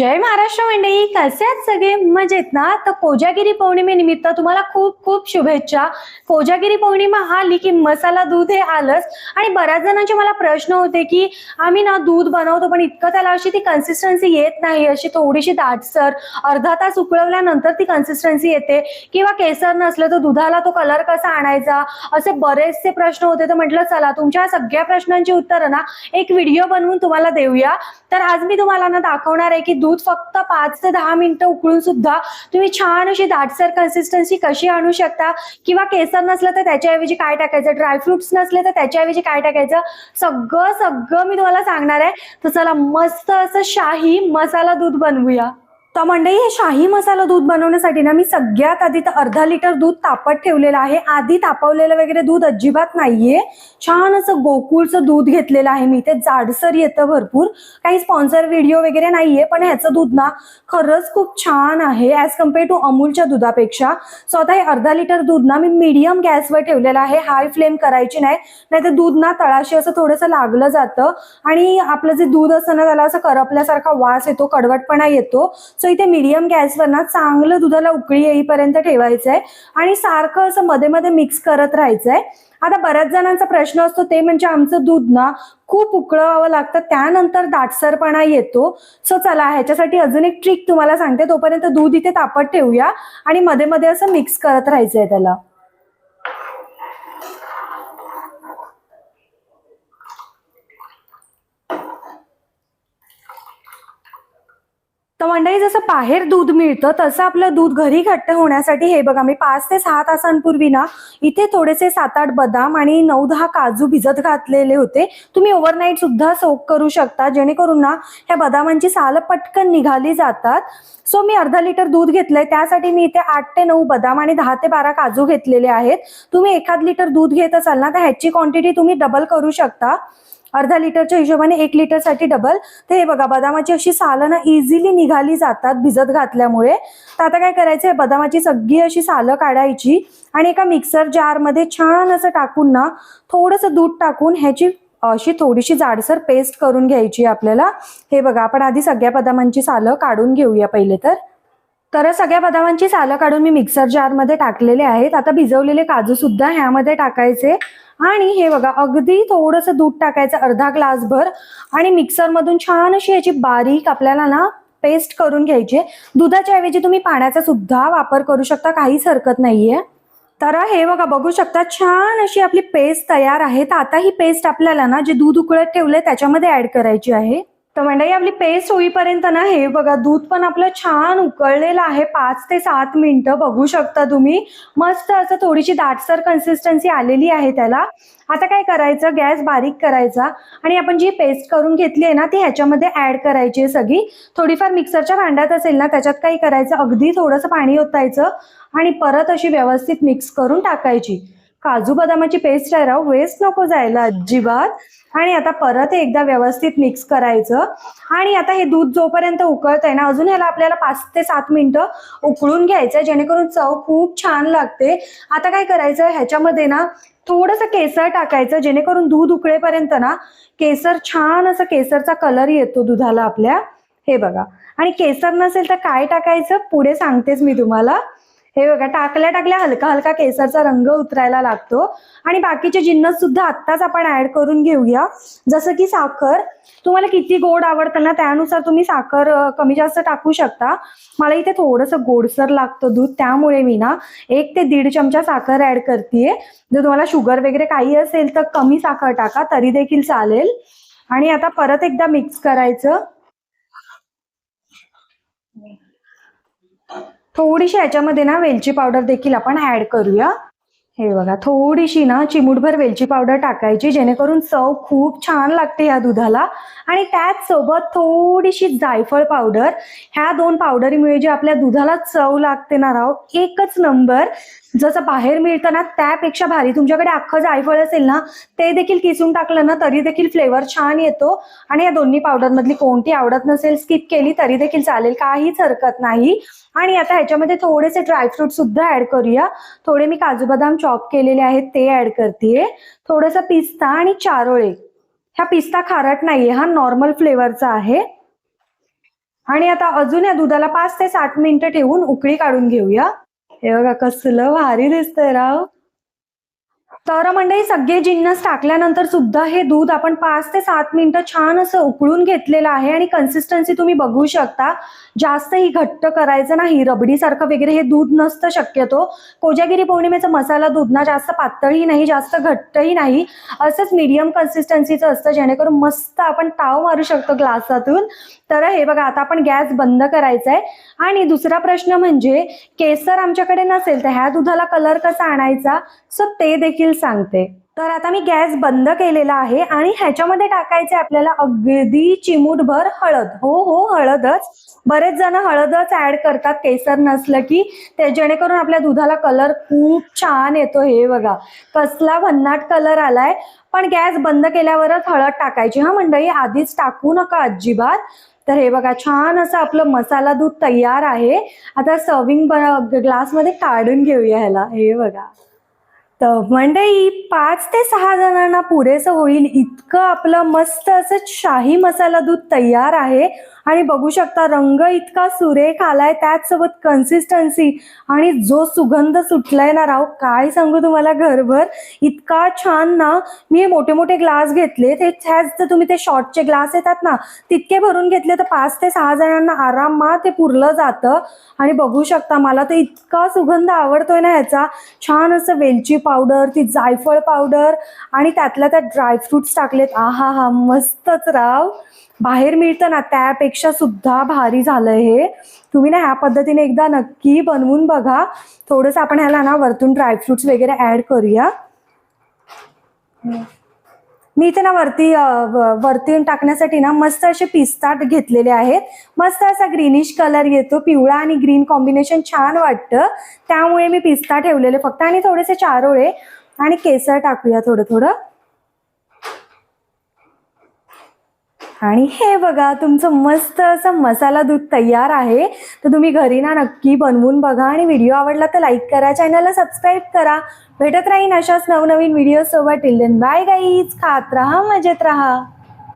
जय महाराष्ट्र मंडळी कसे आहेत सगळे? मजेत ना? तर कोजागिरी पौर्णिमेनिमित्त तुम्हाला खूप खूप शुभेच्छा. कोजागिरी पौर्णिमा आली की मसाला दूध हे आलंच. आणि बऱ्याच जणांचे मला प्रश्न होते की आम्ही ना दूध बनवतो पण इतकं त्याला अशी ती कन्सिस्टन्सी येत नाही. अशी थोडीशी दाटसर अर्धा तास उकळवल्यानंतर ती कन्सिस्टन्सी येते. किंवा केसर नसलं तर दुधाला तो कलर कसा आणायचा? असे बरेचसे प्रश्न होते. तर म्हटलं चला तुमच्या सगळ्या प्रश्नांची उत्तरं ना एक व्हिडिओ बनवून तुम्हाला देऊया. तर आज मी तुम्हाला ना दाखवणार आहे की दूध दूध फक्त पाच ते दहा मिनिटं उकळून सुद्धा तुम्ही छान अशी दाटसर कन्सिस्टन्सी कशी आणू शकता? किंवा केसर नसलं तर त्याच्याऐवजी काय टाकायचं? ड्रायफ्रुट्स नसले तर त्याच्याऐवजी काय टाकायचं? सगळं सगळं मी तुम्हाला सांगणार आहे. तर चला मस्त असं शाही मसाला दूध बनवूया. तर मंडळी हे शाही मसाला दूध बनवण्यासाठी ना मी सगळ्यात आधी तर अर्धा लिटर दूध तापत ठेवलेलं आहे. आधी तापवलेलं वगैरे दूध अजिबात नाहीये. छान असं गोकुळचं दूध घेतलेलं आहे मी. ते जाडसर येतं भरपूर. काही स्पॉन्सर व्हिडिओ वगैरे नाहीये पण ह्याचं दूध ना खरंच खूप छान आहे. ॲज कंपेअर टू अमूलच्या दुधापेक्षा सो आता हे अर्धा लिटर दूध ना मी मीडियम गॅसवर ठेवलेलं आहे. हाय फ्लेम करायची नाही. नाहीतर दूध ना तळाशी असं थोडंसं लागलं जातं. आणि आपलं जे दूध असतं ना त्याला असं करपल्यासारखा वास येतो कडवटपणा येतो. सो इथे मिडियम गॅसवर ना चांगलं दुधाला उकळी येईपर्यंत ठेवायचं आहे आणि सारखं असं मध्ये मध्ये मिक्स करत राहायचं आहे आता बऱ्याच जणांचा प्रश्न असतो ते म्हणजे आमचं दूध ना खूप उकळवावं लागतं त्यानंतर दाटसरपणा येतो. सो चला ह्याच्यासाठी अजून एक ट्रिक तुम्हाला सांगते तोपर्यंत दूध इथे तापत ठेवूया आणि मध्ये मध्ये असं मिक्स करत राहायचंय त्याला. तर मंडळी जसं बाहेर दूध मिळतं तसं आपलं दूध घरी घट्ट होण्यासाठी हे बघा मी पाच ते सहा तासांपूर्वी ना इथे थोडेसे सात आठ बदाम आणि नऊ दहा काजू भिजत घातलेले होते. तुम्ही ओव्हरनाईट सुद्धा सोक करू शकता जेणेकरून ना ह्या बदामांची साल पटकन निघाली जातात. सो मी अर्धा लिटर दूध घेतलंय त्यासाठी मी इथे आठ ते नऊ बदाम आणि दहा ते बारा काजू घेतलेले आहेत. तुम्ही एखाद लिटर दूध घेत असाल ना तर ह्याची क्वांटिटी तुम्ही डबल करू शकता. अर्धा लिटरच्या हिशोबाने एक लिटरसाठी डबल तर हे बघा बदामाची अशी सालं ना इझिली निघाली जातात भिजत घातल्यामुळे. तर आता काय करायचं बदामाची सगळी अशी सालं काढायची आणि एका मिक्सर जारमध्ये छान असं टाकून ना थोडंसं दूध टाकून ह्याची अशी थोडीशी जाडसर पेस्ट करून घ्यायची आपल्याला. हे बघा आपण आधी सगळ्या बदामांची सालं काढून घेऊया पहिले तर. तर सगळ्या बदामांची सालं काढून मी मिक्सर जारमध्ये टाकलेले आहेत. आता भिजवलेले काजू सुद्धा ह्यामध्ये टाकायचे. आणि हे बघा अगदी थोडंसं दूध टाकायचं अर्धा ग्लास भर आणि मिक्सरमधून छान अशी याची बारीक आपल्याला ना पेस्ट करून घ्यायची आहे. दुधाच्या ऐवजी तुम्ही पाण्याचा सुद्धा वापर करू शकता काहीच हरकत नाहीये. तर हे बघा बघू शकता छान अशी आपली पेस्ट तयार आहे. तर आता ही पेस्ट आपल्याला ना जे दूध उकळत ठेवलंय त्याच्यामध्ये ऍड करायची आहे. तर मंडळी आपली पेस्ट होईपर्यंत ना हे बघा दूध पण आपलं छान उकळलेलं आहे. पाच ते सात मिनिटं बघू शकता तुम्ही. मस्त असं थोडीशी दाटसर कन्सिस्टन्सी आलेली आहे त्याला. आता काय करायचं? गॅस बारीक करायचा. आणि आपण जी पेस्ट करून घेतली आहे ना ती ह्याच्यामध्ये ऍड करायची आहे सगळी. थोडीफार मिक्सरच्या भांड्यात असेल ना त्याच्यात काही करायचं. अगदी थोडंसं पाणी ओतायचं. आणि परत अशी व्यवस्थित मिक्स करून टाकायची. काजू बदामाची पेस्ट आहे राव. वेस्ट नको जायला अजिबात. आणि आता परत एकदा व्यवस्थित मिक्स करायचं. आणि आता हे दूध जोपर्यंत उकळत आहे ना अजून ह्याला आपल्याला पाच ते सात मिनिटं उकळून घ्यायचं जेणेकरून चव खूप छान लागते. आता काय करायचं ह्याच्यामध्ये ना थोडंसं केसर टाकायचं जेणेकरून दूध उकळेपर्यंत ना केसर छान असं केसरचा कलर येतो दुधाला आपल्या. हे बघा. आणि केसर नसेल तर काय टाकायचं? पुढे सांगतेच मी तुम्हाला. हे बघा टाकल्या टाकल्या हलका हलका केसरचा रंग उतरायला लागतो. आणि बाकीचे जिन्नस सुद्धा आत्ताच आपण ऍड करून घेऊया. जसं की साखर तुम्हाला किती गोड आवडतं ना त्यानुसार तुम्ही साखर कमी जास्त टाकू शकता. मला इथे थोडंसं गोडसर लागतं दूध त्यामुळे मी ना एक ते दीड चमचा साखर ऍड करते जर तुम्हाला शुगर वगैरे काही असेल तर कमी साखर टाका तरी देखील चालेल. आणि आता परत एकदा मिक्स करायचं. थोडीशी याच्यामध्ये ना वेलची पावडर देखील आपण ऍड करूया. हे बघा थोडीशी ना चिमूटभर वेलची पावडर टाकायची जेणेकरून चव खूप छान लागते या दुधाला. आणि त्याच सोबत थोडीशी जायफळ पावडर. ह्या दोन पावडरीमुळे जे आपल्या दुधाला चव लागते ना राव एकच नंबर. जसं बाहेर मिळतं ना त्यापेक्षा भारी. तुमच्याकडे अख्खं जायफळ असेल ना ते देखील किसून टाकलं ना तरी देखील फ्लेवर छान येतो. आणि या दोन्ही पावडर मधली कोणती आवडत नसेल स्किप केली तरी देखील चालेल. काहीच हरकत नाही. आणि आता ह्याच्यामध्ये थोडेसे ड्रायफ्रूट सुद्धा ऍड करूया. थोडे मी काजू बदाम चॉप केलेले आहेत ते ऍड करते थोडंसं पिस्ता आणि चारोळे. ह्या पिस्ता खारट नाहीये हा नॉर्मल फ्लेवरचा आहे. आणि आता अजून या दुधाला पाच ते सात मिनिटं ठेवून उकळी काढून घेऊया. हे बघा कसलं भारी दिसतंय राव. तर मंडळी सगळे जिन्नस टाकल्यानंतर सुद्धा हे दूध आपण पाच ते सात मिनिटं छान असं उकळून घेतलेलं आहे आणि कन्सिस्टन्सी तुम्ही बघू शकता. जास्तही घट्ट करायचं नाही रबडीसारखं वगैरे हे दूध नसतं शक्यतो. कोजागिरी पौर्णिमेचा मसाला दूध ना जास्त पातळही नाही जास्त घट्टही नाही. असंच मीडियम कन्सिस्टन्सीचं असतं जेणेकरून मस्त आपण ताव मारू शकतो ग्लासातून. तर हे बघा आता आपण गॅस बंद करायचा आहे आणि दुसरा प्रश्न म्हणजे केसर आमच्याकडे नसेल तर ह्या दुधाला कलर कसा आणायचा? सो ते देखील सांगते. तर आता मी गॅस बंद केलेला आहे आणि ह्याच्यामध्ये टाकायचे आपल्याला अगदी चिमूटभर हळद. हो हो हळदच. बरेच जण हळदच ऍड करतात केसर नसलं की. ते जेणेकरून आपल्या दुधाला कलर खूप छान येतो हे बघा. कसला भन्नाट कलर आलाय. पण गॅस बंद केल्यावरच हळद टाकायची. हा मंडळी आधीच टाकू नका अजिबात. तर हे बघा छान असं आपलं मसाला दूध तयार आहे. आता सर्विंग ग्लासमध्ये काढून घेऊया ह्याला. हे बघा. तर म्हणजे मंडई पाच ते सहा जणांना पुरेसं होईल. इतकं आपलं मस्त असं शाही मसाला दूध तयार आहे. आणि बघू शकता रंग इतका सुरेख आलाय त्याचसोबत कन्सिस्टन्सी आणि जो सुगंध सुटलाय ना राव काय सांगू तुम्हाला घरभर? इतका छान ना मी हे मोठे मोठे ग्लास घेतले ते ह्याच जर तुम्ही ते शॉर्टचे ग्लास येतात ना तितके भरून घेतले तर पाच ते सहा जणांना आरामात ते पुरलं जातं. आणि बघू शकता मला तर इतका सुगंध आवडतोय ना ह्याचा. छान असं वेलची पावडर ती जायफळ पावडर आणि त्यातल्या त्यात ड्रायफ्रुट्स टाकलेत. आहा हा मस्तच राव. बाहेर मिळतं ना त्यापेक्षा सुद्धा भारी झालंय हे. तुम्ही ना ह्या पद्धतीने एकदा नक्की बनवून बघा. थोडंसं आपण ह्याला ना वरतून ड्रायफ्रुट्स वगैरे ऍड करूया. मी इथे ना वरती वरती टाकण्यासाठी ना मस्त असे पिस्ता घेतलेले आहेत. मस्त असा ग्रीनिश कलर येतो पिवळा आणि ग्रीन कॉम्बिनेशन छान वाटतं. त्यामुळे मी पिस्ता ठेवलेले फक्त आणि थोडेसे चारोळे आणि केसर टाकूया थोडं थोडं आणि हे बघा तुमचं मस्त असं मसाला दूध तयार आहे. तर तुम्ही घरी ना नक्की बनवून बघा आणि व्हिडिओ आवडला तर लाईक करा चॅनलला सबस्क्राईब करा. भेटत राहीन अशाच नवनवीन व्हिडिओ सोबत टिल देन बाय गाईज खात राहा मजेत राहा.